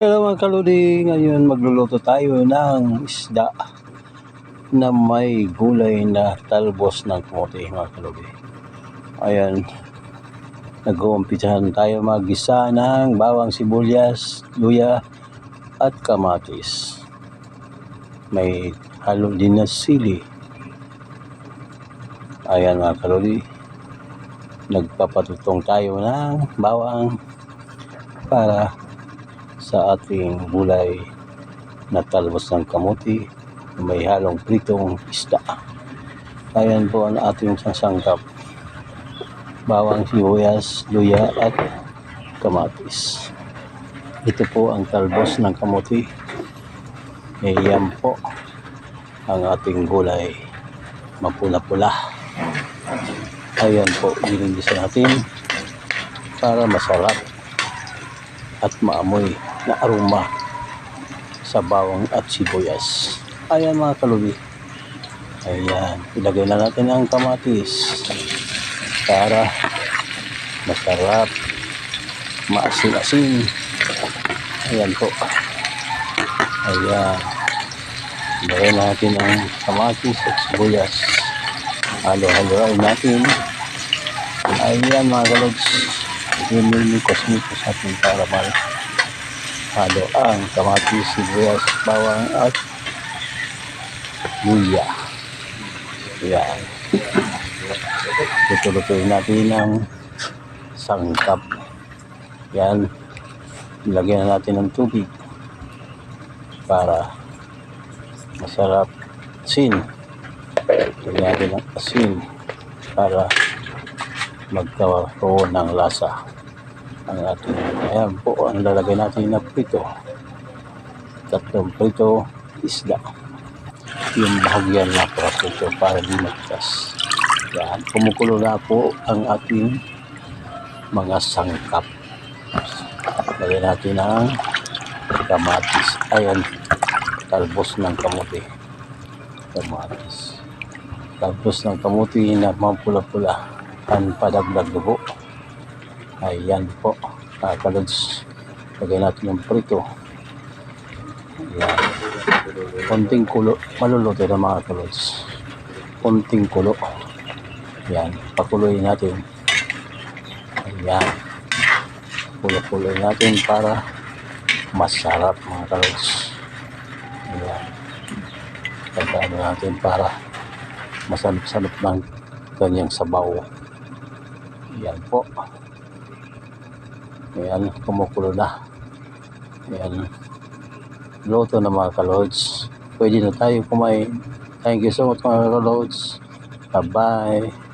Hello mga kaludi, ngayon magluluto tayo ng isda na may gulay na talbos ng kamote mga kaludi. Ayan, nag-uumpisahan tayo magisa ng bawang sibuyas, luya at kamatis. May halo din na sili. Ayan mga kaludi, nagpapatutong tayo ng bawang para sa ating gulay na talbos ng kamuti na may halong pritong isda. Ayan po ang ating sasangkap. Bawang sibuyas, luya at kamatis. Ito po ang talbos ng kamuti. E yan po ang ating gulay. Mapula-pula. Ayan po, nilingisa natin para masarap at maamoy na aroma sa bawang at sibuyas. Ayan mga kalubi. Ayan, ilagay na natin ang kamatis para masarap, maasin-asin. Ayan po. Ayan. Ilagay natin ang kamatis at sibuyas. Halo-haloin natin. Ayan mga kalubi. Mimimikos-mikos natin para mal halo ang kamatis, sibuyas, bawang at luya. Yan. Luto-lutuin natin ang sangkap. Yan. Lagyan na natin ng tubig para masarap asin. Lagyan natin ng asin para magkaroon ng lasa ang ating ayan po ang lalagay natin na prito tatlong prito isda. Yung bahagyan na prito para di magtas. Yan kumukulo na po ang ating mga sangkap. Lagyan natin ang kamatis. Ayan talbos ng kamuti kamatis. Talbos ng kamuti na mapula-pula ang padagdag dugo Ayan po, mga kalods. Lagay natin yung prito. Ayan. Konting kulo. Maluluto na mga kalods. Konting kulo. Ayan. Pakuloy natin. Ayan. Kulo-kuloy natin para masarap mga kalods. Ayan. Pagkaano natin para masanap-sanap ng ganyang sabaw. Ayan po. Ayan, kumukulo na. Ayan. Luto na mga kalods. Pwede na tayo kumain. Thank you so much mga kalods. Bye-bye.